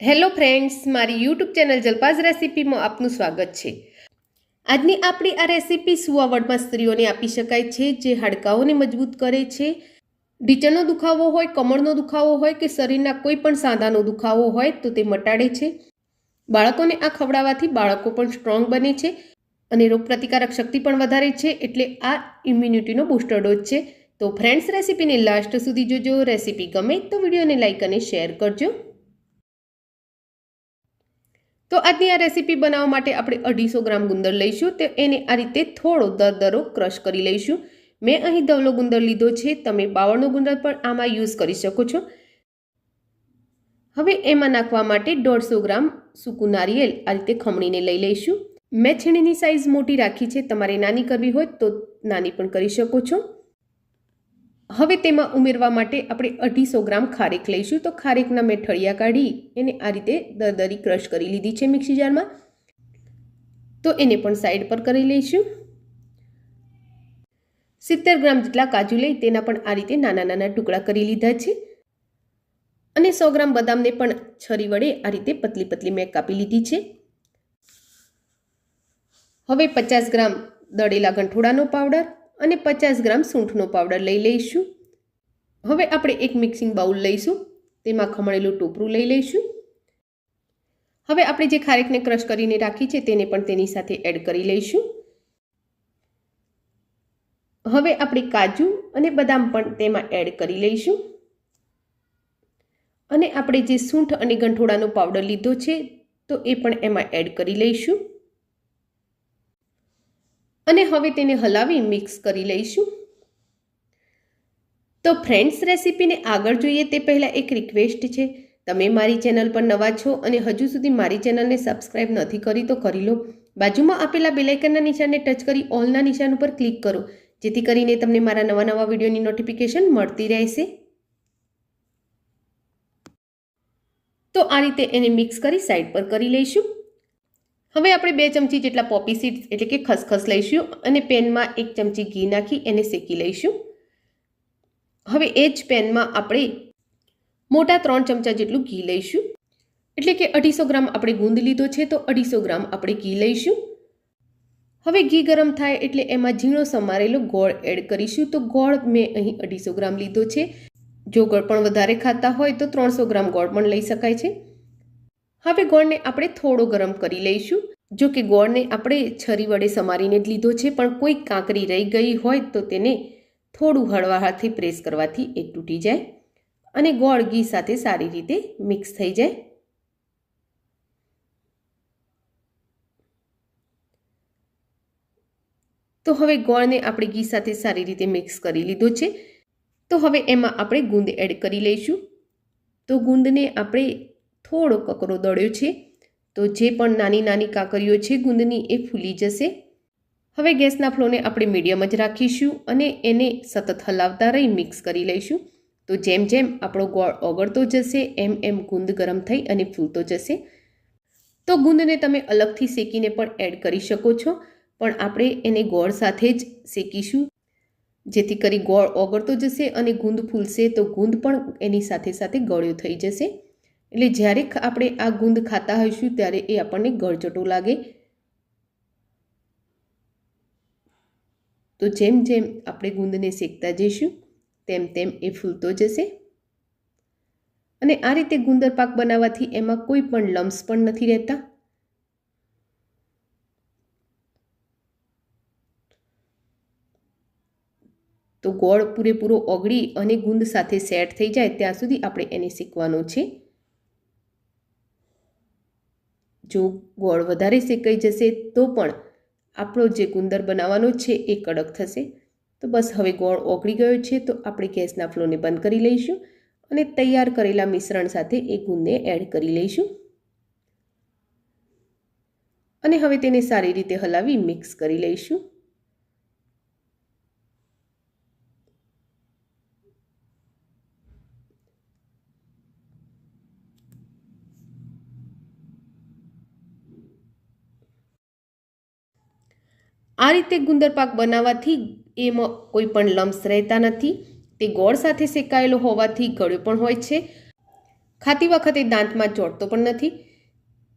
Hello friends, મારી YouTube channel જલપાઝ રેસીપીમાં આપનું સ્વાગત છે. આજની આપણી આ રેસિપી સુવાવડમાં સ્ત્રીઓને આપી શકાય છે, જે હાડકાઓને મજબૂત કરે છે. ઢીચણનો દુખાવો હોય, કમળનો દુખાવો હોય કે શરીરના કોઈ પણ સાંધાનો દુખાવો હોય તો તે મટાડે છે. બાળકોને આ ખવડાવવાથી બાળકો પણ સ્ટ્રોંગ બને છે અને રોગપ્રતિકારક શક્તિ પણ વધારે છે એટલે આ ઇમ્યુનિટીનો બૂસ્ટર ડોઝ છે. તો ફ્રેન્ડ્સ, રેસીપીને લાસ્ટ સુધી જોજો. રેસીપી ગમે તો વિડીયોને લાઇક અને શેર કરજો. તો આજની આ રેસીપી બનાવવા માટે આપણે અઢીસો ગ્રામ ગુંદર લઈશું. તો એને આ રીતે થોડો દરદરો ક્રશ કરી લઈશું. મેં અહીં ધવલો ગુંદર લીધો છે. તમે બાવળનો ગુંદર પણ આમાં યુઝ કરી શકો છો. હવે એમાં નાખવા માટે દોઢસો ગ્રામ સૂકું નારિયેલ આ રીતે ખમણીને લઈ લઈશું. મેં છીણીની સાઇઝ મોટી રાખી છે. તમારે નાની કરવી હોય તો નાની પણ કરી શકો છો. હવે તેમાં ઉમેરવા માટે આપણે અઢીસો ગ્રામ ખારેક લઈશું. તો ખારેકના મેં ઠળિયા કાઢી એને આ રીતે દરદરી ક્રશ કરી લીધી છે મિક્સી જારમાં. તો એને પણ સાઈડ પર કરી લઈશું. સિત્તેર ગ્રામ જેટલા કાજુ લઈ તેના પણ આ રીતે નાના નાના ટુકડા કરી લીધા છે. અને સો ગ્રામ બદામને પણ છરી વડે આ રીતે પતલી પતલી મેં કાપી લીધી છે. હવે પચાસ ગ્રામ દળેલા ગંઠોડાનો પાવડર. અને પચાસ ગ્રામ સૂંઠનો પાવડર લઈ લઈશું. હવે આપણે એક મિક્સિંગ બાઉલ લઈશું. તેમાં ખમણેલું ટોપરું લઈ લઈશું. હવે આપણે જે ખારેકને ક્રશ કરીને રાખી છે તેને પણ તેની સાથે એડ કરી લઈશું. હવે આપણે કાજુ અને બદામ પણ તેમાં એડ કરી લઈશું. અને આપણે જે સૂંઠ અને ગંઠોડાનો પાવડર લીધો છે, તો એ પણ એમાં એડ કરી લઈશું. અને હવે તેને હલાવી મિક્સ કરી લઈશું. તો ફ્રેન્ડ્સ રેસીપીને આગળ જોઈએ તે પહેલાં એક રિક્વેસ્ટ છે. તમે મારી ચેનલ પર નવા છો અને હજુ સુધી મારી ચેનલને સબસ્ક્રાઇબ નથી કરી તો કરી લો. બાજુમાં આપેલા બેલાઇકનના નિશાનને ટચ કરી ઓલના નિશાન ઉપર ક્લિક કરો. જેથી કરીને તમને મારા નવા નવા વિડીયોની નોટિફિકેશન મળતી રહેશે. તો આ રીતે એને મિક્સ કરી સાઈડ પર કરી લઈશું. હવે આપણે બે ચમચી જેટલા પોપી સીડ્સ એટલે કે ખસખસ લઈશું અને પેનમાં એક ચમચી ઘી નાખી એને શેકી લઈશું. હવે એ જ પેનમાં આપણે મોટા ત્રણ ચમચા જેટલું ઘી લઈશું. એટલે કે અઢીસો ગ્રામ આપણે ગુંદ લીધો છે તો અઢીસો ગ્રામ આપણે ઘી લઈશું. હવે ઘી ગરમ થાય એટલે એમાં ઝીણો સમારેલો ગોળ એડ કરીશું. તો ગોળ મેં અહીં અઢીસો ગ્રામ લીધો છે. જો ગોળ પણ વધારે ખાતા હોય તો ત્રણસો ગ્રામ ગોળ પણ લઈ શકાય છે. હવે ગોળને આપણે થોડો ગરમ કરી લઈશું. જો કે ગોળને આપણે છરી વડે સમારીને જ લીધો છે, પણ કોઈ કાંકરી રહી ગઈ હોય તો તેને થોડું હળવા હાથથી પ્રેસ કરવાથી એ તૂટી જાય અને ગોળ ઘી સાથે સારી રીતે મિક્સ થઈ જાય. તો હવે ગોળને આપણે ઘી સાથે સારી રીતે મિક્સ કરી લીધો છે. તો હવે એમાં આપણે ગુંદ એડ કરી લઈશું. તો ગુંદને આપણે થોડો કકરો દળ્યો છે. તો જે પણ નાની નાની કાકરીઓ છે ગુંદની એ ફૂલી જશે. હવે ગેસના ફ્લોને આપણે મીડિયમ જ રાખીશું અને એને સતત હલાવતા રહી મિક્સ કરી લઈશું. તો જેમ જેમ આપણો ગોળ ઓગળતો જશે, એમ એમ ગુંદ ગરમ થઈ અને ફૂલતો જશે. તો ગુંદને તમે અલગથી શેકીને પણ એડ કરી શકો છો, પણ આપણે એને ગોળ સાથે જ શેકીશું. જેથી કરી ગોળ ઓગળતો જશે અને ગુંદ ફૂલશે તો ગુંદ પણ એની સાથે સાથે ગળ્યો થઈ જશે. એટલે જ્યારે આપણે આ ગુંદ ખાતા હોઈશું, ત્યારે એ આપણને ગળચટો લાગે. તો જેમ જેમ આપણે ગુંદને શેકતા જઈશું, તેમ તેમ એ ફૂલતો જશે. અને આ રીતે ગુંદર પાક બનાવવાથી એમાં કોઈ પણ લમ્સ પણ નથી રહેતા. તો ગોળ પૂરેપૂરો ઓગળી અને ગુંદ સાથે સેટ થઈ જાય, ત્યાં સુધી આપણે એને શેકવાનો છે. જો ગોળ વધારે શેકાઈ જશે તો પણ આપણો જે ગુંદર બનાવવાનો છે એ કડક થશે. તો બસ હવે ગોળ ઓગળી ગયો છે તો આપણે ગેસના ફ્લોને બંધ કરી લઈશું અને તૈયાર કરેલા મિશ્રણ સાથે એ ગુંદને એડ કરી લઈશું. અને હવે તેને સારી રીતે હલાવી મિક્સ કરી લઈશું. આ રીતે ગુંદર પાક બનાવવાથી એમાં કોઈ પણ લમ્સ રહેતા નથી. તે ગોળ સાથે શેકાયેલો હોવાથી ગળ્યો પણ હોય છે. ખાતી વખતે દાંતમાં ચોટતો પણ નથી.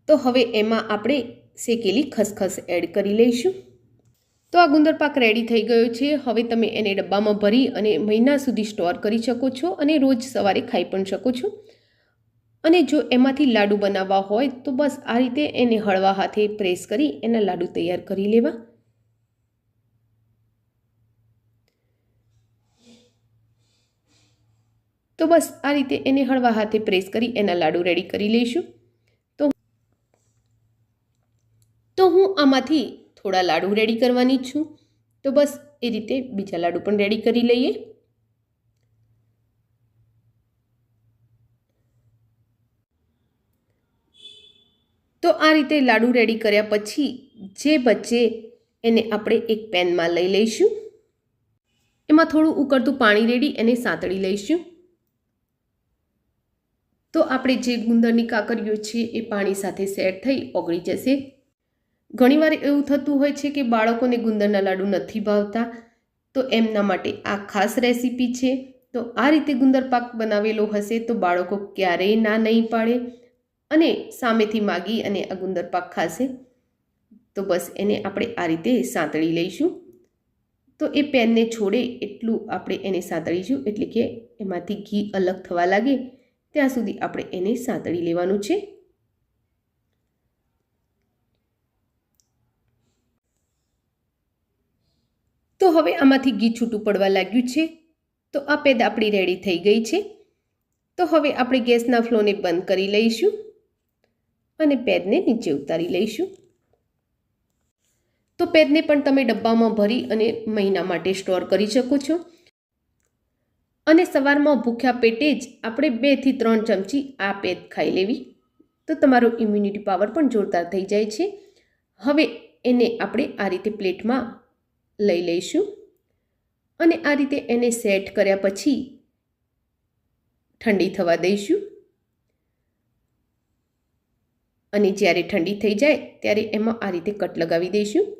તો હવે એમાં આપણે શેકેલી ખસખસ એડ કરી લઈશું. તો આ ગુંદર પાક રેડી થઈ ગયો છે. હવે તમે એને ડબ્બામાં ભરી અને મહિના સુધી સ્ટોર કરી શકો છો અને રોજ સવારે ખાઈ પણ શકો છો. અને જો એમાંથી લાડુ બનાવવા હોય તો બસ આ રીતે એને હળવા હાથે પ્રેસ કરી એના લાડુ તૈયાર કરી લેવા. તો બસ આ રીતે એને હળવા હાથે પ્રેસ કરી એના લાડુ રેડી કરી લઈશું. તો તો હું આમાંથી થોડા લાડુ રેડી કરવાની છું. તો બસ એ રીતે બીજા લાડુ પણ રેડી કરી લઈએ. તો આ રીતે લાડુ રેડી કર્યા પછી જે બચે એને આપણે એક પેનમાં લઈ લઈશું. એમાં થોડું ઉકળતું પાણી રેડી એને સાંતળી લઈશું. તો આપણે જે ગુંદરની કાકરીઓ છે એ પાણી સાથે સેટ થઈ ઓગળી જશે. ઘણીવાર એવું થતું હોય છે કે બાળકોને ગુંદરના લાડુ નથી ભાવતા, તો એમના માટે આ ખાસ રેસીપી છે. તો આ રીતે ગુંદર પાક બનાવેલો હશે તો બાળકો ક્યારેય ના નહીં પાડે અને સામેથી માગી અને આ ગુંદર પાક ખાશે. તો બસ એને આપણે આ રીતે સાંતળી લઈશું. તો એ પેનને છોડે એટલું આપણે એને સાંતળીશું, એટલે કે એમાંથી ઘી અલગ થવા લાગે. ત્યાં સુધી આપણે એને સાંતળી લેવાનું છે. તો હવે આમાંથી ઘી છૂટું પડવા લાગ્યું છે. તો આ પેદ આપણી રેડી થઈ ગઈ છે. તો હવે આપણે ગેસના ફ્લોને બંધ કરી લઈશું અને પેદને નીચે ઉતારી લઈશું. તો પેદને પણ તમે ડબ્બામાં ભરી અને મહિના માટે સ્ટોર કરી શકો છો. અને સવારમાં ભૂખ્યા પેટે જ આપણે બેથી ત્રણ ચમચી આ પેદ ખાઈ લેવી. તો તમારો ઇમ્યુનિટી પાવર પણ જોરદાર થઈ જાય છે. હવે એને આપણે આ રીતે પ્લેટમાં લઈ લઈશું. અને આ રીતે એને સેટ કર્યા પછી ઠંડી થવા દઈશું. અને જ્યારે ઠંડી થઈ જાય ત્યારે એમાં આ રીતે કટ લગાવી દઈશું.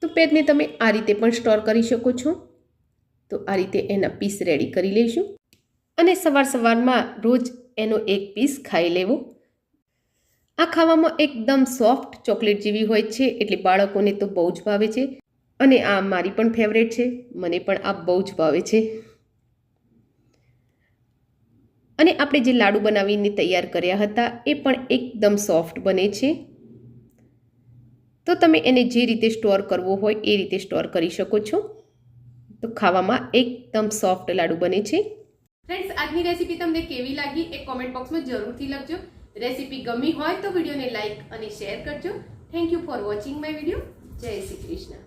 તો પેદને તમે આ રીતે પણ સ્ટોર કરી શકો છો. તો આ રીતે એના પીસ રેડી કરી લઈશું. અને સવાર સવારમાં રોજ એનો એક પીસ ખાઈ લેવો. આ ખાવામાં એકદમ સોફ્ટ ચોકલેટ જેવી હોય છે, એટલે બાળકોને તો બહુ જ ભાવે છે. અને આ મારી પણ ફેવરેટ છે, મને પણ આ બહુ જ ભાવે છે. અને આપણે જે લાડુ બનાવીને તૈયાર કર્યા હતા, એ પણ એકદમ સોફ્ટ બને છે. તો તમે એને જે રીતે સ્ટોર કરવો હોય, એ રીતે સ્ટોર કરી શકો છો. તો ખાવામાં એકદમ સોફ્ટ લાડુ બને છે. ફ્રેન્ડ્સ આજની રેસીપી તમને કેવી લાગી એ કોમેન્ટ બોક્સમાં જરૂરથી લખજો. રેસીપી ગમી હોય તો વિડીયોને લાઇક અને શેર કરજો. Thank you for watching my video જય શ્રી કૃષ્ણ.